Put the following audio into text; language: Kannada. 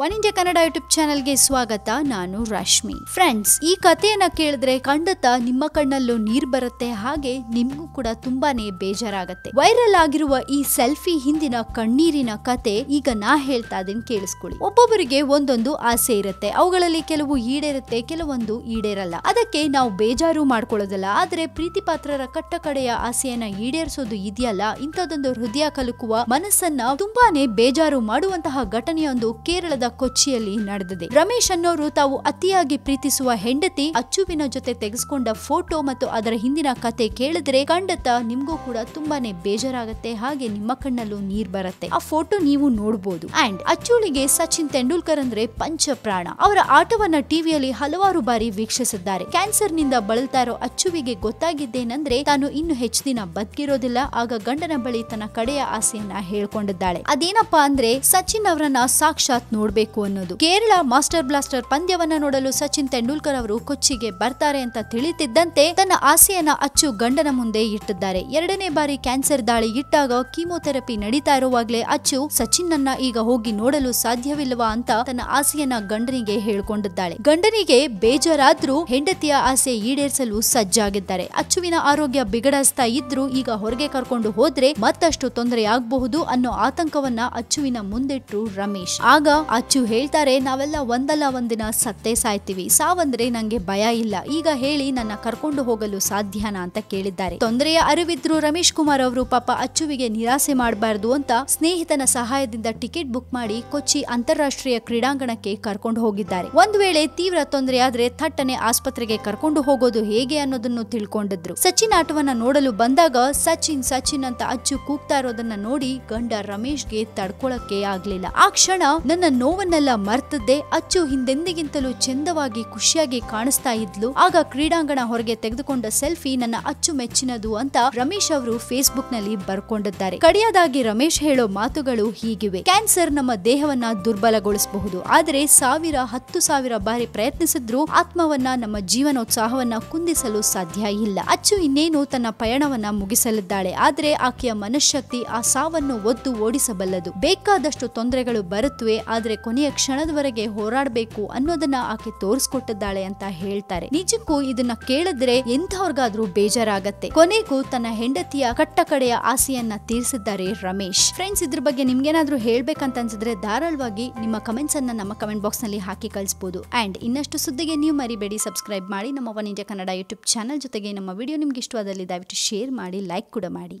ಒನ್ ಇಂಡಿಯಾ ಕನ್ನಡ ಯೂಟ್ಯೂಬ್ ಚಾನೆಲ್ಗೆ ಸ್ವಾಗತ, ನಾನು ರಶ್ಮಿ. ಫ್ರೆಂಡ್ಸ್, ಈ ಕಥೆಯನ್ನ ಕೇಳಿದ್ರೆ ಖಂಡಿತ ನಿಮ್ಮ ಕಣ್ಣಲ್ಲೂ ನೀರ್ ಬರುತ್ತೆ, ಹಾಗೆ ನಿಮ್ಗೂ ಕೂಡ ತುಂಬಾನೇ ಬೇಜಾರಾಗತ್ತೆ. ವೈರಲ್ ಆಗಿರುವ ಈ ಸೆಲ್ಫಿ ಹಿಂದಿನ ಕಣ್ಣೀರಿನ ಕತೆ, ಈಗ ನಾ ಹೇಳ್ತಾ ಇದೀನಿ ಕೇಳಿಸ್ಕೊಳ್ಳಿ. ಒಬ್ಬೊಬ್ಬರಿಗೆ ಒಂದೊಂದು ಆಸೆ ಇರುತ್ತೆ, ಅವುಗಳಲ್ಲಿ ಕೆಲವು ಈಡೇರುತ್ತೆ, ಕೆಲವೊಂದು ಈಡೇರಲ್ಲ. ಅದಕ್ಕೆ ನಾವು ಬೇಜಾರು ಮಾಡ್ಕೊಳ್ಳೋದಲ್ಲ, ಆದ್ರೆ ಪ್ರೀತಿ ಪಾತ್ರರ ಕಟ್ಟ ಕಡೆಯ ಆಸೆಯನ್ನ ಈಡೇರಿಸೋದು ಇದೆಯಲ್ಲ, ಇಂಥದ್ದೊಂದು ಹೃದಯ ಕಲುಕುವ ಮನಸ್ಸನ್ನ ತುಂಬಾನೇ ಬೇಜಾರು ಮಾಡುವಂತಹ ಘಟನೆಯೊಂದು ಕೇರಳದ ಕೊಚ್ಚಿಯಲ್ಲಿ ನಡೆದಿದೆ. ರಮೇಶ್ ಅನ್ನೋರು ತಾವು ಅತಿಯಾಗಿ ಪ್ರೀತಿಸುವ ಹೆಂಡತಿ ಅಚ್ಚುವಿನ ಜೊತೆ ತೆಗೆಸ್ಕೊಂಡ ಫೋಟೋ ಮತ್ತು ಅದರ ಹಿಂದಿನ ಕತೆ ಕೇಳಿದ್ರೆ ಖಂಡಿತ ನಿಮ್ಗೂ ಕೂಡ ತುಂಬಾನೇ ಬೇಜಾರಾಗತ್ತೆ, ಹಾಗೆ ನಿಮ್ಮ ಕಣ್ಣಲ್ಲೂ ನೀರ್ ಬರುತ್ತೆ. ಆ ಫೋಟೋ ನೀವು ನೋಡಬಹುದು ಅಂಡ್ ಅಚ್ಚುಳಿಗೆ ಸಚಿನ್ ತೆಂಡೂಲ್ಕರ್ ಅಂದ್ರೆ ಪಂಚ ಪ್ರಾಣ ಅವರ ಆಟವನ್ನ ಟಿವಿಯಲ್ಲಿ ಹಲವಾರು ಬಾರಿ ವೀಕ್ಷಿಸಿದ್ದಾರೆ. ಕ್ಯಾನ್ಸರ್ನಿಂದ ಬಳಲ್ತಾ ಇರೋ ಅಚ್ಚುವಿಗೆ ಗೊತ್ತಾಗಿದ್ದೇನೆಂದ್ರೆ ತಾನು ಇನ್ನು ಹೆಚ್ಚು ದಿನ ಬದುಕಿರೋದಿಲ್ಲ, ಆಗ ಗಂಡನ ಬಳಿ ತನ್ನ ಕಡೆಯ ಆಸೆಯನ್ನ ಹೇಳ್ಕೊಂಡಿದ್ದಾಳೆ. ಅದೇನಪ್ಪಾ ಅಂದ್ರೆ ಸಚಿನ್ ಅವರನ್ನ ಸಾಕ್ಷಾತ್ ನೋಡ್ಬೇಕು ಅನ್ನೋದು. ಕೇರಳ ಮಾಸ್ಟರ್ ಬ್ಲಾಸ್ಟರ್ ಪಂದ್ಯವನ್ನ ನೋಡಲು ಸಚಿನ್ ತೆಂಡೂಲ್ಕರ್ ಅವರು ಕೊಚ್ಚಿಗೆ ಬರ್ತಾರೆ ಅಂತ ತಿಳಿತಿದ್ದಂತೆ ತನ್ನ ಆಸೆಯನ್ನ ಅಚ್ಚು ಗಂಡನ ಮುಂದೆ ಇಟ್ಟಿದ್ದಾರೆ. ಎರಡನೇ ಬಾರಿ ಕ್ಯಾನ್ಸರ್ ದಾಳಿ ಇಟ್ಟಾಗ ಕೀಮೋಥೆರಪಿ ನಡೀತಾ ಇರುವಾಗಲೇ ಅಚ್ಚು ಸಚಿನ್ ಅನ್ನ ಈಗ ಹೋಗಿ ನೋಡಲು ಸಾಧ್ಯವಿಲ್ಲವಾ ಅಂತ ತನ್ನ ಆಸೆಯನ್ನ ಗಂಡನಿಗೆ ಹೇಳ್ಕೊಂಡಿದ್ದಾಳೆ. ಗಂಡನಿಗೆ ಬೇಜಾರಾದ್ರೂ ಹೆಂಡತಿಯ ಆಸೆ ಈಡೇರಿಸಲು ಸಜ್ಜಾಗಿದ್ದಾರೆ. ಅಚ್ಚುವಿನ ಆರೋಗ್ಯ ಬಿಗಡಿಸ್ತಾ ಇದ್ರು ಈಗ ಹೊರಗೆ ಕರ್ಕೊಂಡು ಹೋದ್ರೆ ಮತ್ತಷ್ಟು ತೊಂದರೆ ಆಗಬಹುದು ಅನ್ನೋ ಆತಂಕವನ್ನ ಅಚ್ಚುವಿನ ಮುಂದಿಟ್ರು ರಮೇಶ್. ಆಗ ಅಚ್ಚು ಹೇಳ್ತಾರೆ, ನಾವೆಲ್ಲ ಒಂದಲ್ಲ, ಒಂದಿನ ಸತ್ತೇ ಸಾಯ್ತೀವಿ. ಸಾವಂದ್ರೆ ನಂಗೆ ಭಯ ಇಲ್ಲ. ಈಗ ಹೇಳಿ ನನ್ನ ಕರ್ಕೊಂಡು ಹೋಗಲು ಸಾಧ್ಯನಾ ಅಂತ ಕೇಳಿದ್ದಾರೆ. ತೊಂದರೆಯ ಅರಿವಿದ್ರು ರಮೇಶ್ ಕುಮಾರ್ ಅವರು ಪಾಪ ಅಚ್ಚುವಿಗೆ ನಿರಾಸೆ ಮಾಡಬಾರದು ಅಂತ ಸ್ನೇಹಿತನ ಸಹಾಯದಿಂದ ಟಿಕೆಟ್ ಬುಕ್ ಮಾಡಿ ಕೊಚ್ಚಿ ಅಂತಾರಾಷ್ಟ್ರೀಯ ಕ್ರೀಡಾಂಗಣಕ್ಕೆ ಕರ್ಕೊಂಡು ಹೋಗಿದ್ದಾರೆ. ಒಂದ್ ವೇಳೆ ತೀವ್ರ ತೊಂದರೆ ಆದ್ರೆ ಥಟ್ಟನೆ ಆಸ್ಪತ್ರೆಗೆ ಕರ್ಕೊಂಡು ಹೋಗೋದು ಹೇಗೆ ಅನ್ನೋದನ್ನು ತಿಳ್ಕೊಂಡಿದ್ರು. ಸಚಿನ್ ಆಟವನ್ನ ನೋಡಲು ಬಂದಾಗ ಸಚಿನ್ ಸಚಿನ್ ಅಂತ ಅಚ್ಚು ಕೂಗ್ತಾ ಇರೋದನ್ನ ನೋಡಿ ಗಂಡ ರಮೇಶ್ಗೆ ತಡ್ಕೊಳಕ್ಕೆ ಆಗ್ಲಿಲ್ಲ. ಆ ಕ್ಷಣ ನನ್ನ ನೋವನ್ನೆಲ್ಲ ಮರ್ತದ್ದೆ ಅಚ್ಚು ಹಿಂದೆಂದಿಗಿಂತಲೂ ಚಂದವಾಗಿ ಖುಷಿಯಾಗಿ ಕಾಣಿಸ್ತಾ ಇದ್ಲು. ಆಗ ಕ್ರೀಡಾಂಗಣ ಹೊರಗೆ ತೆಗೆದುಕೊಂಡ ಸೆಲ್ಫಿ ನನ್ನ ಅಚ್ಚು ಮೆಚ್ಚಿನದು ಅಂತ ರಮೇಶ್ ಅವರು ಫೇಸ್ಬುಕ್ನಲ್ಲಿ ಬರ್ಕೊಂಡಿದ್ದಾರೆ. ಕಡೆಯದಾಗಿ ರಮೇಶ್ ಹೇಳೋ ಮಾತುಗಳು ಹೀಗಿವೆ. ಕ್ಯಾನ್ಸರ್ ನಮ್ಮ ದೇಹವನ್ನ ದುರ್ಬಲಗೊಳಿಸಬಹುದು. ಆದರೆ ಸಾವಿರ, ಹತ್ತು ಸಾವಿರ ಬಾರಿ ಪ್ರಯತ್ನಿಸಿದ್ರು ಆತ್ಮವನ್ನ, ನಮ್ಮ ಜೀವನೋತ್ಸಾಹವನ್ನ ಕುಂದಿಸಲು ಸಾಧ್ಯ ಇಲ್ಲ. ಅಚ್ಚು ಇನ್ನೇನು ತನ್ನ ಪಯಣವನ್ನ ಮುಗಿಸಲಿದ್ದಾಳೆ. ಆದರೆ ಆಕೆಯ ಮನಃಶಕ್ತಿ ಆ ಸಾವನ್ನು ಒದ್ದು ಓಡಿಸಬಲ್ಲದು. ಬೇಕಾದಷ್ಟು ತೊಂದರೆಗಳು ಬರುತ್ತವೆ ಆದ್ರೆ ಕೊನೆಯ ಕ್ಷಣದವರೆಗೆ ಹೋರಾಡಬೇಕು ಅನ್ನೋದನ್ನ ಆಕೆ ತೋರಿಸ್ಕೊಟ್ಟಿದ್ದಾಳೆ ಅಂತ ಹೇಳ್ತಾರೆ. ನಿಜಕ್ಕೂ ಇದನ್ನ ಕೇಳಿದ್ರೆ ಎಂಥವ್ರಿಗಾದ್ರೂ ಬೇಜಾರಾಗತ್ತೆ. ಕೊನೆಗೂ ತನ್ನ ಹೆಂಡತಿಯ ಕಟ್ಟ ಕಡೆಯ ಆಸೆಯನ್ನ ತೀರಿಸಿದ್ದಾರೆ ರಮೇಶ್. ಫ್ರೆಂಡ್ಸ್ ಇದ್ರ ಬಗ್ಗೆ ನಿಮ್ಗೇನಾದ್ರೂ ಹೇಳ್ಬೇಕಂತ ಅನ್ಸಿದ್ರೆ ಧಾರಾಳವಾಗಿ ನಿಮ್ಮ ಕಮೆಂಟ್ಸ್ ಅನ್ನ ನಮ್ಮ ಕಮೆಂಟ್ ಬಾಕ್ಸ್ನಲ್ಲಿ ಹಾಕಿ ಕಳಿಸಬಹುದು ಅಂಡ್ ಇನ್ನಷ್ಟು ಸುದ್ದಿಗೆ ನೀವು ಮರಿಬೇಡಿ ಸಬ್ಸ್ಕ್ರೈಬ್ ಮಾಡಿ ನಮ್ಮ One India Kannada YouTube channel ಜೊತೆಗೆ ನಮ್ಮ ವಿಡಿಯೋ ನಿಮ್ಗೆ ಇಷ್ಟವಾದಲ್ಲಿ ದಯವಿಟ್ಟು ಶೇರ್ ಮಾಡಿ ಲೈಕ್ ಕೂಡ ಮಾಡಿ.